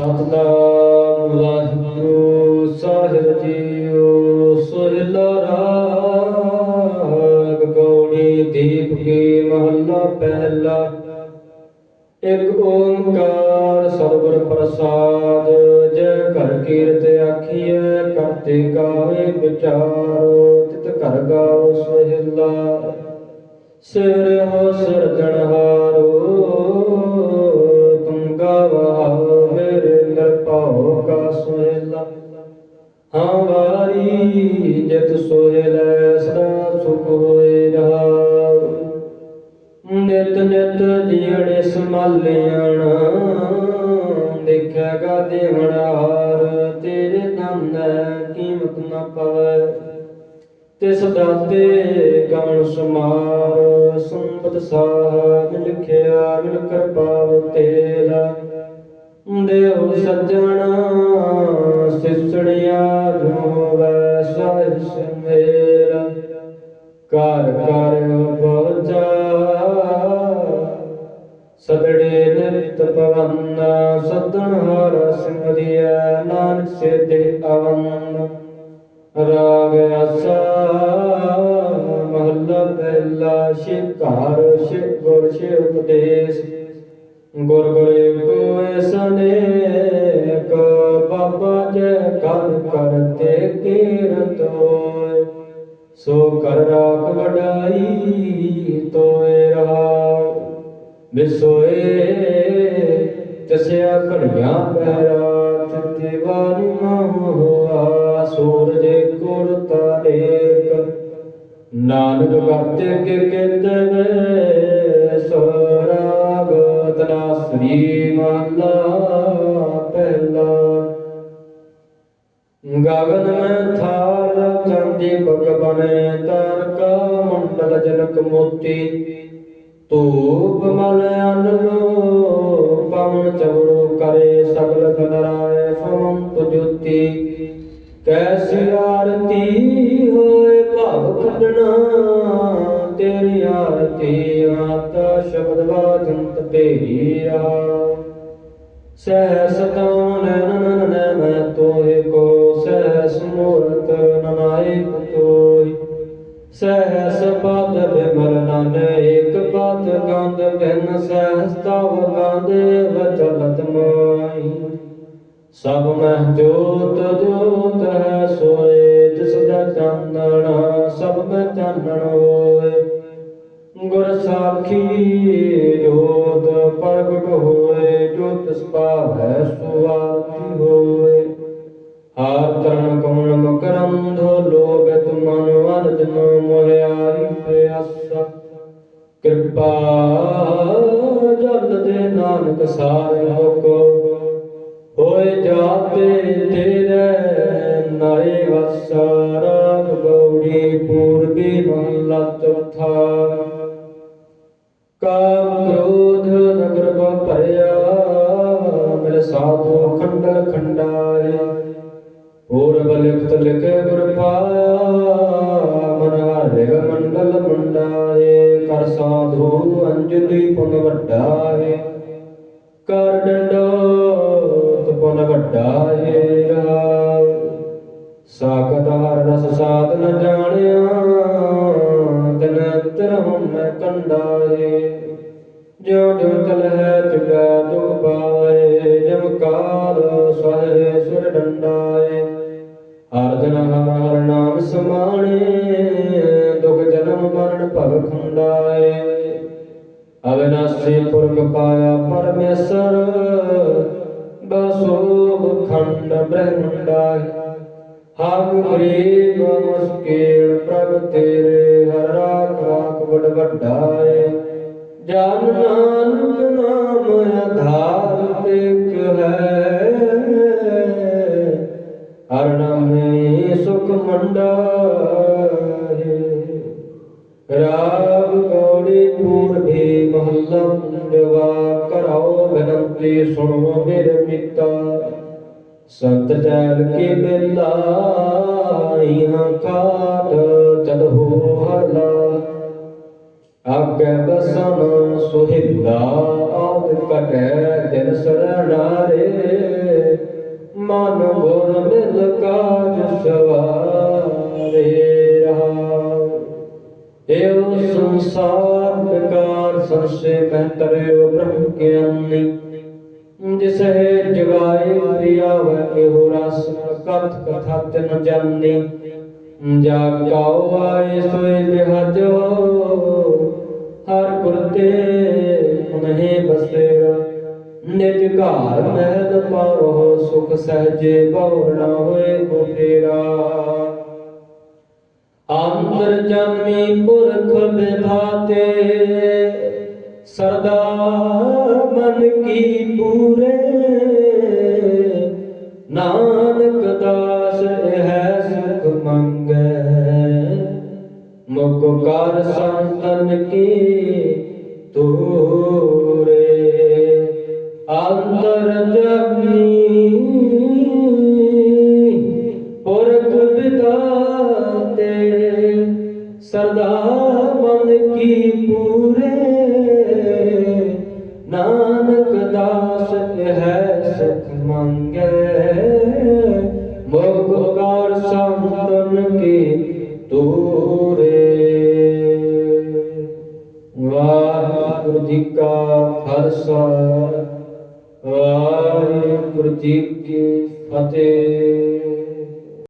ਸਤਨਾਮ ਵਾਹਿਗੁਰੂ, ਸਾਹਿਬ ਜੀਓ ਸੋਹਿਲਾ ਰਾਗ ਗੌੜੀ ਦੀਪ ਕੀ ਮਹੱਲਾ ਪਹਿਲਾ। ਇੱਕ ਓੰਕਾਰ ਸਤਿਗੁਰ ਪ੍ਰਸਾਦ, ਜੈ ਘਰ ਕੀਰਤ ਆਖੀਐ ਕਰਤੇ ਕਾਵੇ ਵਿਚਾਰੋ, ਤਿਤ ਘਰ ਗਾਓ ਸੋਹਿਲਾ। ਸਿਰ ਹੋ ਸਿਰਜਣਹਾਰੋ ਜਿਤ ਲੈ ਸਦਾ ਸੁਖ ਹੋਏ ਰਹਾਉ ਨਿਤ ਨਿਤ ਜੀਣੇ ਸੰਭਾਲਿਆਣਾ ਦੇਖੇਗਾ ਦੇਵਣਾਰ ਤੇਰੇ ਨਾਮ ਕੀਮਤ ਨਾ ਪਵੈ। ਤਿਸ ਦਾਤੇ ਗਮਨ ਸਮਾਰ, ਸੰਪਤ ਸਾਹਿਬ ਲਿਖਿਆ ਮਿਲ ਕਿਰਪਾਵ ਤੇਰਾ ਦੇਵ ਸੱਜਣਾ ਸਾਹਿਬ ਸਮੇਰਾ ਕਰ ਕਰ ਬੋਚਾ ਸਦੜੇ ਨਿਤ ਪਵਨ ਸਦਣ ਹਰ ਸਿਮਰਿਆ ਨਾਨਕ ਸੇਤੇ ਅਵਨ। ਰਾਗ ਅਸਾ ਮਹੱਲਾ ਪਹਿਲਾ ਸ਼ਿਕਾਰ ਸ਼ਿਵ ਗੁਰ ਸ਼ਿਵ ਉਪਦੇਸ਼। ਗੁਰ ਗੁਰੇ ਕੋਇ ਸਨੇਕ ਬਾਬਾ ਜੈ ਕਰ ਕਰਤੇ ਕੀਰਤ ਹੋਏ। ਸੋ ਕਰ ਰਾਖ ਵਡਾਈ ਤੋਏ ਰਹਾਉ ਵਿਸੋਏ ਤਸਿਆ ਘੜੀਆਂ ਪਹਿਰਾਤ ਦੀਵਾਨੀ ਮਹ ਹੋਆ। ਸੂਰਜ ਗੁਰ ਤਾਰੇਕ ਨਾਨਕ ਕਰਤੇ ਕੇ ਕਿਤਨੇ ਸੋਰਾਗ ਤਨਾ ਸ੍ਰੀ ਮਹਲਾ ਪਹਿਲਾ। ਗਗਨ ਮੈਂ ਥਾਲ, ਚੰਦੀ ਬਗ ਬਨੇ ਤਾਰਕਾ, ਮੰਡਲ ਜਨਕ ਮੋਤੀ। ਧੂਪ ਮਲ ਅਨਲੋ ਪਵਨ ਚਵੜੋ ਕਰੇ ਸਗਲ ਗਨਰਾਏ ਵਾਜੰਤ ਤੇਰੀਆ ਸਹਿਸ ਤਉ ਨੈਨ ਨਨ ਮੈਂ ਤੋਏ ਕੋ, ਸਹਿਸ ਮੂਰਤ ਨਨਾਇਕ ਤੋਈ ਸਹਿਸ ਪਦ ਬਿਮਲ ਨਨ, ਏਕ ਪਦ ਗੰਧ ਬਿਨ ਸਹਿਸ ਤਵ ਗੰਧ ਵਚਲਤ ਮਾਈ। ਸਭ ਮਹਿ ਜੋਤ ਜੋਤ ਹੈ ਸੋਏ, ਜਿਸ ਦਾ ਚਾਨਣ ਸਭ ਮੈਂ ਚਾਨਣ ਹੋਏ। ਗੁਰ ਸਾਖੀ ਜੋਤ ਪ੍ਰਗਟ ਹੋਏ ਜੋ ਤਿਸ ਪਾਵੈ ਸੁਆਤੀ ਹੋਏ। ਹਾਰ ਚਰਨ ਕਮਲ ਮਕਰੰਧੋ ਲੋਭਿਤ ਮਨ ਵਨ ਜਨ ਮੋਹਿਆਰੀ ਪਿਆਸਾ। ਕਿਰਪਾ ਜਲ ਦੇ ਨਾਨਕ ਸਾਰੇ ਲੋਕੋ ਹੋਏ ਜਾਤੇ ਤੇਰੇ ਨਾਏ ਵਸਾਰਾ ਸਾਧੂ ਖੰਡਲ ਖੰਡਾਏ ਪੂਰਬ ਲਿਖਤ ਲਿਖੇ ਗੁਰ ਪਾਇਆ। ਮਨ ਹਾਰਿਗ ਮੰਡਲ ਮੰਡਾਏ ਕਰ ਸਾਧੂ ਅੰਜਲੀ ਪੁਨ ਵੱਡਾਏ ਕਰ ਡੰਡੋਤ ਪੁਨ ਵੱਡਾਏ ਰਾਵ ਸਾਖਤ ਹਰ ਰਸ ਸਾਧ ਨ ਜਾਣਿਆ। ਤਨ ਅੰਤਰ ਮੈਂ ਕੰਡਾਏ ਜੋ ਜੋ ਹੈ ਚੁਗਾ ਦੁਖ ਪਾਏ ਜਮ ਕਾਲ ਸਹੇ ਸੁਰ ਡੰਡਾਏ। ਹਰ ਜਨ ਹਰ ਨਾਮ ਸਮਾਣੇ, ਦੁਖ ਜਨਮ ਮਰਨ ਭਵ ਖੰਡਾਏ। ਅਵਿਨਾਸੀ ਪੁਰਖ ਪਾਇਆ ਪਰਮੇਸ਼ਰ ਬਸੋਭ ਖੰਡ ਬ੍ਰਹਮੰਡਾਏ। ਹਮ ਗਰੀਬ ਮੁਸਕਿਲ ਪ੍ਰਭ ਤੇਰੇ, ਹਰ ਰਾਖ ਰਾਖ ਵਡ ਵੱਡਾਏ। ਜਨ ਨਾਨਕ ਨਾਮ ਆਧਾਰ ਟਿਕ ਹੈ ਹਰ ਨਾਮੇ ਸੁਖ ਮੰਡਾਏ। ਰਾਗ ਗੌੜੀ ਪੂਰਬੀ ਮਹੱਲਾ ਪੰਜਵਾ ਕਰਾਓ ਬੇਨਤੀ, ਸੁਣੋ ਮੇਰੇ ਮਿੱਤਾ। ਸੰਤ ਜਲ ਕੇ ਬੇਲਾ ਇਹਾਂ ਕਾਟ ਹਲਾ। ਆਗੇ ਬਸਨ ਸੁਹਿੰਦਾ ਆਦ ਕਟੈ ਦਿਨ ਸਰਣਾਰੇ ਮਨ ਗੁਰ ਮਿਲ ਕਾਜ ਸਵਾਰੇ ਰਹਾ। ਏਉ ਸੰਸਾਰ ਵਿਕਾਰ ਸੰਸੇ ਮੈਂ ਤਰਿਓ ਬ੍ਰਹਮ ਗਿਆਨੀ। ਜਿਸ ਹੈ ਜਗਾਏ ਪ੍ਰਿਆਵ ਇਹੋ ਰਸ ਕਥ ਕਥਾ ਤਿਨ ਜਾਣੀ ਜਾ ਕਾਉ ਆਏ ਸੋਏ ਬਿਹਜੋ, ਹਰ ਗੁਰਤੇ ਮਨਹਿ ਬਸੇਰਾ ਨਿਜ ਘਰ ਮਹਿਲ ਪਾਰੋ ਸੁਖ ਸਹਜੇ ਬਹੁ ਨਾ ਹੋਏ ਕੋ ਫੇਰਾ ਅੰਤਰ ਜਨਮੀ ਪੁਰਖ ਵਿਧਾਤੇ ਸਰਦਾ ਮਨ ਕੀ ਪੂਰੇ ਨਾਨਕ ਪੂਰੇ ਨਾਨਕ ਦਾਸ ਹੈ ਸੁਖ ਮੰਗੈ। ਮੁਖ ਕਰ ਸੰਤਨ ਕੀ ਤੂਰੇ। ਵਾਹਿਗੁਰੂ ਜੀ ਕਾ ਖਾਲਸਾ। ਵਾਹਿਗੁਰੂ ਜੀ ਕੀ ਫਤਿਹ।